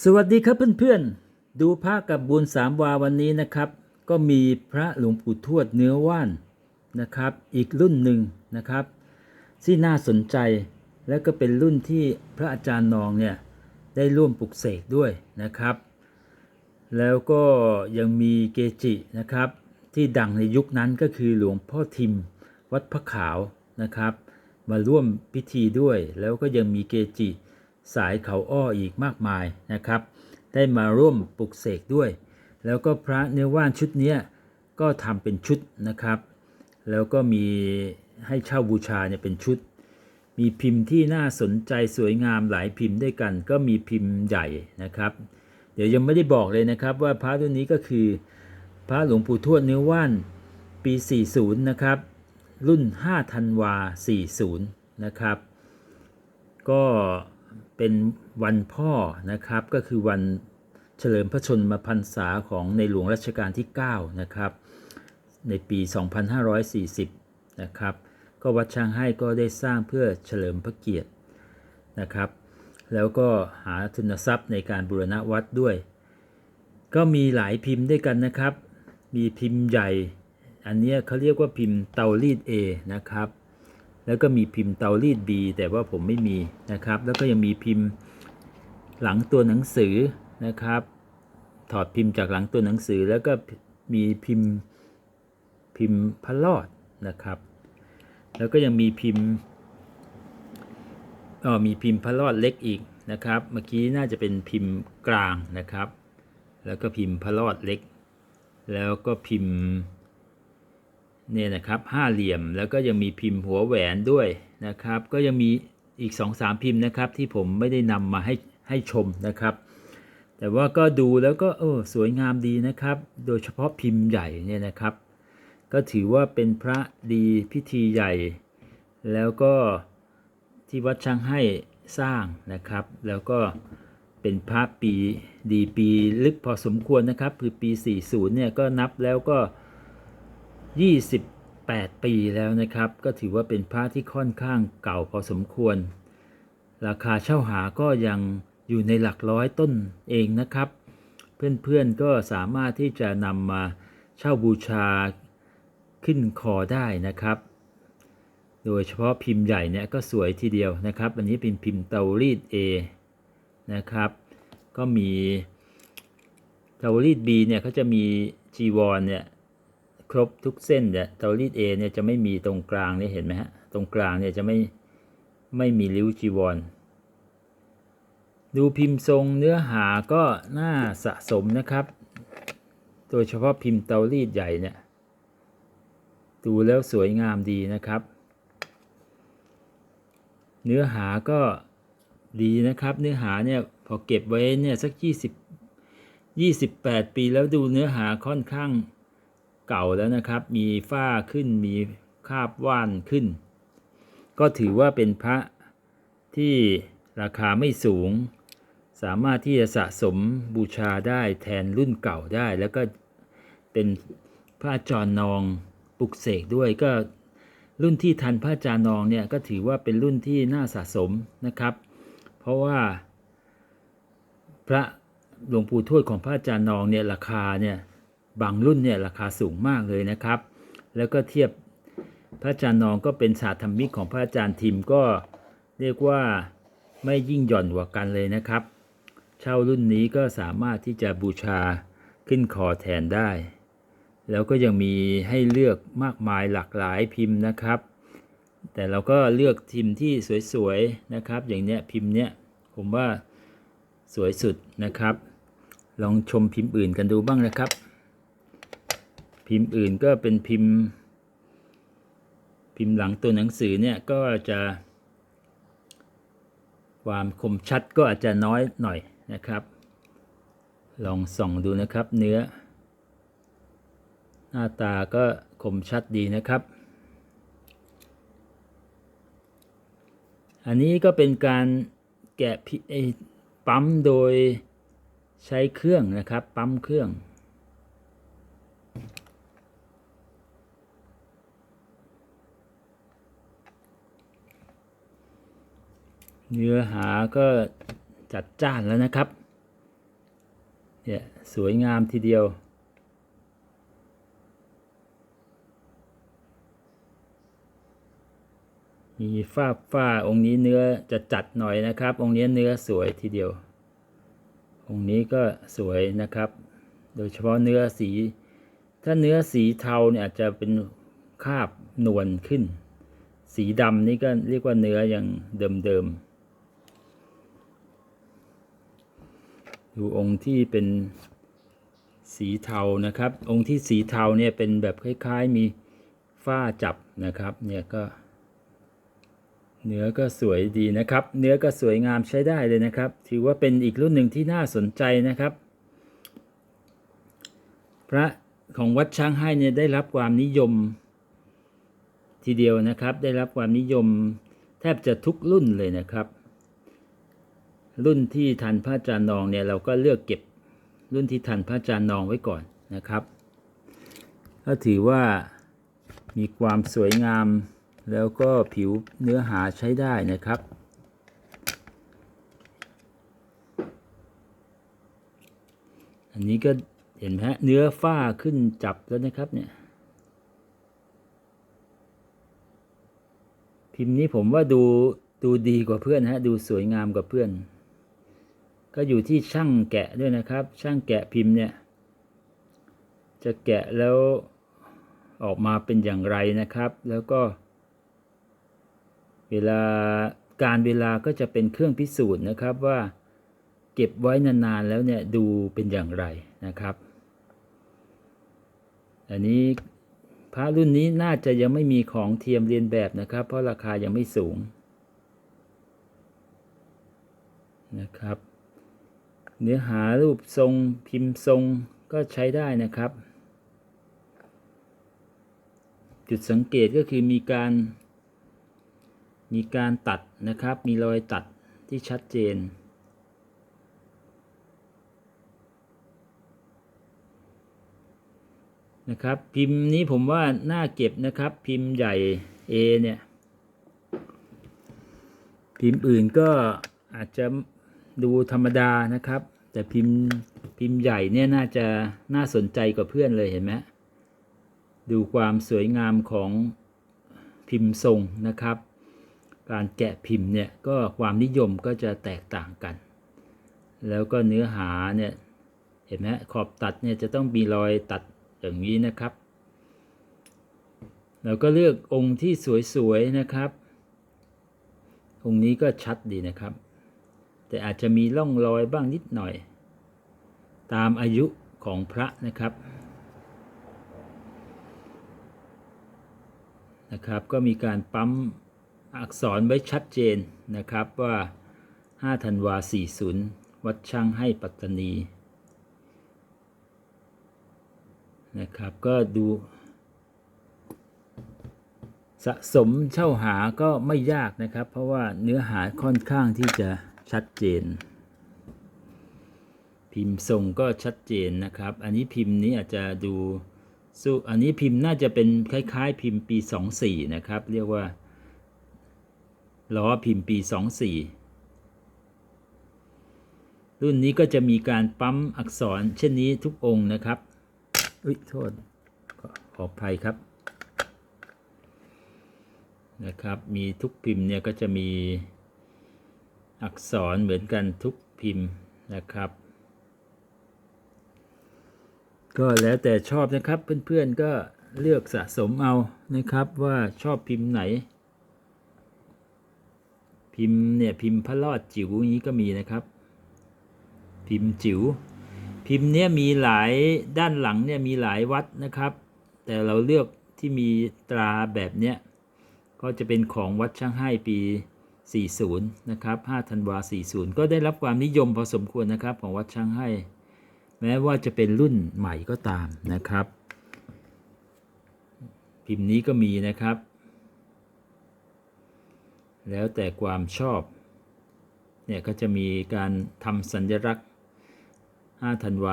สวัสดีครับเพื่อนๆ ดูพระกับบุญสามวาวันนี้นะครับ ก็มีพระหลวงปู่ทวดเนื้อว่านนะครับ อีกรุ่นหนึ่งนะครับ ที่น่าสนใจและก็เป็นรุ่นที่พระอาจารย์นองเนี่ยได้ร่วมปลุกเสกด้วยนะครับ แล้วก็ยังมีเกจินะครับ ที่ดังในยุคนั้นก็คือหลวงพ่อทิมวัดพระขาวนะครับ มาร่วมพิธีด้วยแล้วก็ยังมีเกจิ สายเขาอ้ออีกมากมายนะครับ ได้มาร่วมปลุกเสกด้วย แล้วก็พระเนื้อว่านชุดเนี้ยก็ทำเป็นชุดนะครับ แล้วก็มีให้เช่าบูชาเนี่ยเป็นชุด มีพิมพ์ที่น่าสนใจสวยงามหลายพิมพ์ด้วยกัน ก็มีพิมพ์ใหญ่นะครับ เดี๋ยวยังไม่ได้บอกเลยนะครับ ว่าพระรุ่นนี้ก็คือพระหลวงปู่ทวดเนื้อว่านปี 40 นะครับ รุ่น 5 ธันวา 40 นะครับ ก็ เป็นวันพ่อนะครับ ก็คือวันเฉลิมพระชนมพรรษาของในหลวงรัชกาลที่ 9 นะครับ ในปี 2540 นะครับ ก็วัดช้างให้ก็ได้สร้างเพื่อเฉลิมพระเกียรตินะครับ แล้วก็หาทุนทรัพย์ในการบูรณะวัดด้วย ก็มีหลายพิมพ์ด้วยกันนะครับ มีพิมพ์ใหญ่ อันนี้เขาเรียกว่าพิมพ์เตารีด A นะครับ แล้วก็มีพิมพ์เตารีด B แต่ว่าผมไม่มีนะครับ แล้วก็ยังมีพิมพ์หลังตัวหนังสือนะครับ ถอดพิมพ์จากหลังตัวหนังสือ แล้วก็มีพิมพ์พิมพ์พระรอดนะครับ แล้วก็ยังมีพิมพ์อ๋อมีพิมพ์พระรอดเล็กอีกนะครับ เมื่อกี้น่าจะเป็นพิมพ์กลางนะครับ แล้วก็พิมพ์พระรอดเล็ก แล้วก็พิมพ์ เนี่ยนะครับห้าเหลี่ยมแล้วก็ยังมีพิมพ์หัวแหวนด้วยนะครับ ก็ยังมีอีก2อสามพิมพ์นะครับ ที่ผมไม่ได้นำมาให้ให้ชมนะครับ แต่ว่าก็ดูแล้วก็เออสวยงามดีนะครับ โดยเฉพาะพิมพ์ใหญ่เนี่ยนะครับ ก็ถือว่าเป็นพระดีพิธีใหญ่ แล้วก็ที่วัดช่างให้สร้างนะครับ แล้วก็เป็นพระปีดีปีลึกพอสมควรนะครับ คือปี 40เนี่ยก็นับแล้วก็ 28 ปีแล้วนะครับ ก็ถือว่าเป็นพระที่ค่อนข้างเก่าพอสมควร ราคาเช่าหาก็ยังอยู่ในหลักร้อยต้นเองนะครับ เพื่อนๆก็สามารถที่จะนำมาเช่าบูชาขึ้นคอได้นะครับ โดยเฉพาะพิมพ์ใหญ่เนี่ยก็สวยทีเดียวนะครับ อันนี้เป็นพิมพ์เตารีด A นะครับ ก็มีเตารีด B เนี่ยเขาจะมีจีวรเนี่ย ครบทุกเส้นเนี่ยเตารีด A เนี่ยจะไม่มีตรงกลางเนี่ยเห็นไหมฮะตรงกลางเนี่ยจะไม่ไม่มีริ้วจีวร ดูพิมพ์ทรงเนื้อหาก็น่าสะสมนะครับ โดยเฉพาะพิมพ์เตารีดใหญ่เนี่ยดูแล้วสวยงามดีนะครับ เนื้อหาก็ดีนะครับ เนื้อหาเนี่ยพอเก็บไว้เนี่ยสัก 20 28 ปีแล้วดูเนื้อหาค่อนข้าง เก่าแล้วนะครับ มีฝ้าขึ้นมีคาบว่านขึ้น ก็ถือว่าเป็นพระที่ราคาไม่สูง สามารถที่จะสะสมบูชาได้แทนรุ่นเก่าได้ แล้วก็เป็นพระจรนองปลุกเสกด้วยก็รุ่นที่ทันพระจานองเนี่ยก็ถือว่าเป็นรุ่นที่น่าสะสมนะครับ เพราะว่าพระหลวงปู่ทวดของพระอาจารย์นองเนี่ยราคาเนี่ย บางรุ่นเนี่ยราคาสูงมากเลยนะครับ แล้วก็เทียบพระอาจารย์นองก็เป็นศาสตร์ธรรมิกของพระอาจารย์ทิมก็เรียกว่าไม่ยิ่งหย่อนกว่ากันเลยนะครับ เช่ารุ่นนี้ก็สามารถที่จะบูชาขึ้นคอแทนได้ แล้วก็ยังมีให้เลือกมากมายหลากหลายพิมพ์นะครับ แต่เราก็เลือกพิมพ์ที่สวยๆนะครับ อย่างเนี้ยพิมพ์เนี้ยผมว่าสวยสุดนะครับ ลองชมพิมพ์อื่นกันดูบ้างนะครับ พิมพ์อื่นก็เป็นพิมพ์ พิมพ์หลังตัวหนังสือเนี่ยก็จะ ความคมชัดก็อาจจะน้อยหน่อยนะครับ ลองส่องดูนะครับเนื้อ หน้าตาก็คมชัดดีนะครับ อันนี้ก็เป็นการแกะพิไอ้ปั๊มโดยใช้เครื่องนะครับ ปั๊มเครื่อง เนื้อหาก็จัดจ้านแล้วนะครับ เนี่ยสวยงามทีเดียว มีฝ้าฝ้าองค์นี้เนื้อจะจัดหน่อยนะครับ องค์นี้เนื้อสวยทีเดียว องค์นี้ก็สวยนะครับ โดยเฉพาะเนื้อสี ถ้าเนื้อสีเทาเนี่ยอาจจะเป็นคาบนวลขึ้น สีดำนี่ก็เรียกว่าเนื้ออย่างเดิมๆ ดูองค์ที่เป็นสีเทานะครับ องค์ที่สีเทาเนี่ยเป็นแบบคล้ายๆมีฝ้าจับนะครับเนี่ยก็ เนื้อก็สวยดีนะครับ เนื้อก็สวยงามใช้ได้เลยนะครับ ถือว่าเป็นอีกรุ่นหนึ่งที่น่าสนใจนะครับ พระของวัดช้างให้เนี่ยได้รับความนิยมทีเดียวนะครับ ได้รับความนิยมแทบจะทุกรุ่นเลยนะครับ รุ่นที่ทันพระอาจารย์นองเนี่ยเราก็เลือกเก็บรุ่นที่ทันพระอาจารย์นองไว้ก่อนนะครับก็ถือว่ามีความสวยงาม แล้วก็ผิวเนื้อหาใช้ได้นะครับ อันนี้ก็เห็นไหมฮะเนื้อฝ้าขึ้นจับแล้วนะครับเนี่ยพิมพ์นี้ผมว่าดูดูดีกว่าเพื่อนฮะ ดูสวยงามกว่าเพื่อน ก็อยู่ที่ช่างแกะด้วยนะครับ ช่างแกะพิมพ์เนี่ย จะแกะแล้วออกมาเป็นอย่างไรนะครับ แล้วก็ เวลาการเวลาก็จะเป็นเครื่องพิสูจน์นะครับว่าเก็บไว้นานๆแล้วเนี่ยดูเป็นอย่างไรนะครับ อันนี้พระรุ่นนี้น่าจะยังไม่มีของเทียมเรียนแบบนะครับ เพราะราคายังไม่สูงนะครับ เนื้อหารูปทรงพิมพ์ทรงก็ใช้ได้นะครับ จุดสังเกตก็คือมีการ มีการตัดนะครับ มีรอยตัดที่ชัดเจน นะครับ พิมพ์นี้ผมว่าน่าเก็บนะครับ พิมพ์ใหญ่ A เนี่ย พิมพ์อื่นก็อาจจะดูธรรมดานะครับ แต่พิมพ์พิมพ์ใหญ่เนี่ยน่าจะน่าสนใจกว่าเพื่อนเลยเห็นไหมดูความสวยงามของพิมพ์ทรงนะครับ การแกะพิมพ์เนี่ยก็ความนิยมก็จะแตกต่างกัน แล้วก็เนื้อหาเนี่ยเห็นไหมขอบตัดเนี่ยจะต้องมีรอยตัดอย่างนี้นะครับเราก็เลือกองค์ที่สวยๆนะครับ องค์นี้ก็ชัดดีนะครับ แต่อาจจะมีร่องรอยบ้างนิดหน่อย ตามอายุของพระนะครับนะครับ ก็มีการปั๊มอักษรไว้ชัดเจนนะครับว่า5ธันวา 40 วัดช่างให้ปัตตานีนะครับก็ดูสะสมเช่าหาก็ไม่ยากนะครับ เพราะว่าเนื้อหาค่อนข้างที่จะ ชัดเจน พิมพ์ทรงก็ชัดเจนนะครับ อันนี้พิมพ์นี้อาจจะดูสู้อันนี้พิมพ์น่าจะเป็นคล้าย ๆ พิมพ์ปี 24 นะครับ เรียกว่าล้อพิมพ์ปี 24 รุ่นนี้ก็จะมีการปั๊มอักษรเช่นนี้ทุกองค์นะครับ อุ้ยโทษ ขอขออภัยครับ นะครับ มีทุกพิมพ์เนี่ยก็จะมี อักษรเหมือนกันทุกพิมพ์นะครับ ก็แล้วแต่ชอบนะครับเพื่อนๆก็เลือกสะสมเอานะครับว่าชอบพิมพ์ไหน พิมพ์เนี่ยพิมพ์พระรอดจิ๋วอย่างนี้ก็มีนะครับ พิมพ์จิ๋วพิมพ์เนี้ยมีหลายด้านหลังเนี่ยมีหลายวัดนะครับ แต่เราเลือกที่มีตราแบบเนี้ยก็จะเป็นของวัดช่างให้ปี 40 นะครับ 5 ธันวา 40 ก็ได้รับความนิยมพอสมควรนะครับของวัดช่างให้ แม้ว่าจะเป็นรุ่นใหม่ก็ตามนะครับ พิมพ์นี้ก็มีนะครับ แล้วแต่ความชอบ เนี่ยก็จะมีการทำสัญลักษณ์ 5 ธันวา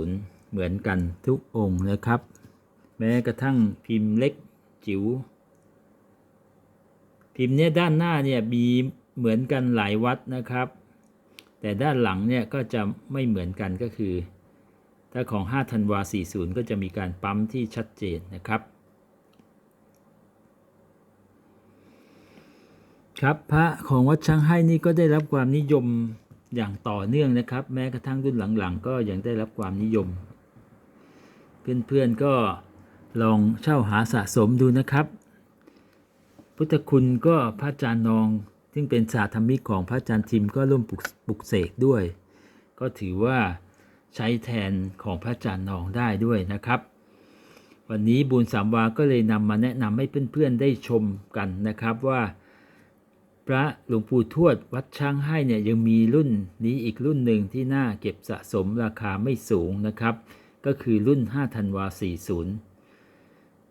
40 เหมือนกันทุกองค์นะครับ แม้กระทั่งพิมพ์เล็กจิ๋ว พิมพ์เนี่ยด้านหน้าเนี่ยมีเหมือนกันหลายวัดนะครับ แต่ด้านหลังเนี่ยก็จะไม่เหมือนกันก็คือ ถ้าของ5ธันวา40 ก็จะมีการปั๊มที่ชัดเจนนะครับครับพระของวัดช้างให้นี่ก็ได้รับความนิยมอย่างต่อเนื่องนะครับ แม้กระทั่งรุ่นหลังๆ ก็ยังได้รับความนิยม เพื่อนๆก็ลองเช่าหาสะสมดูนะครับ พุทธคุณก็พระอาจารย์นอง ซึ่งเป็นสาธมิกของพระอาจารย์ทิมก็ร่วมปลุกปลุกเสกด้วย ก็ถือว่าใช้แทนของพระอาจารย์นองได้ด้วยนะครับ วันนี้บุญสามวาก็เลยนำมาแนะนำให้เพื่อนๆได้ชมกันนะครับว่าพระหลวงปู่ทวดวัดช้างให้เนี่ยยังมีรุ่นนี้อีกรุ่นหนึ่งที่น่าเก็บสะสมราคาไม่สูงนะครับ ก็คือรุ่น 5 ธันวา 40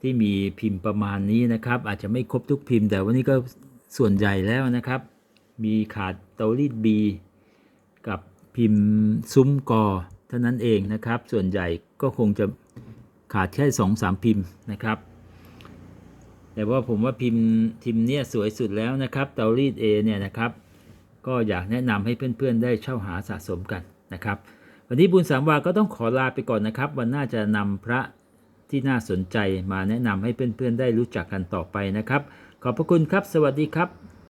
ที่มีพิมพ์ประมาณนี้นะครับ อาจจะไม่ครบทุกพิมพ์ แต่วันนี้ก็ส่วนใหญ่แล้วนะครับ มีขาดเตารีดบีกับพิมพ์ซุ้มกอเท่านั้นเองนะครับ ส่วนใหญ่ก็คงจะขาดแค่สองสามพิมพ์นะครับ แต่ว่าผมว่าพิมพ์พิมพ์เนี่ยสวยสุดแล้วนะครับเตารีดเอเนี่ยนะครับ ก็อยากแนะนำให้เพื่อนๆ ได้เช่าหาสะสมกันนะครับ วันนี้บุญสามวาก็ต้องขอลาไปก่อนนะครับ วันหน้าจะนำพระ ที่น่าสนใจมาแนะนำให้เพื่อนๆได้รู้จักกันต่อไปนะครับ ขอบพระคุณครับ สวัสดีครับ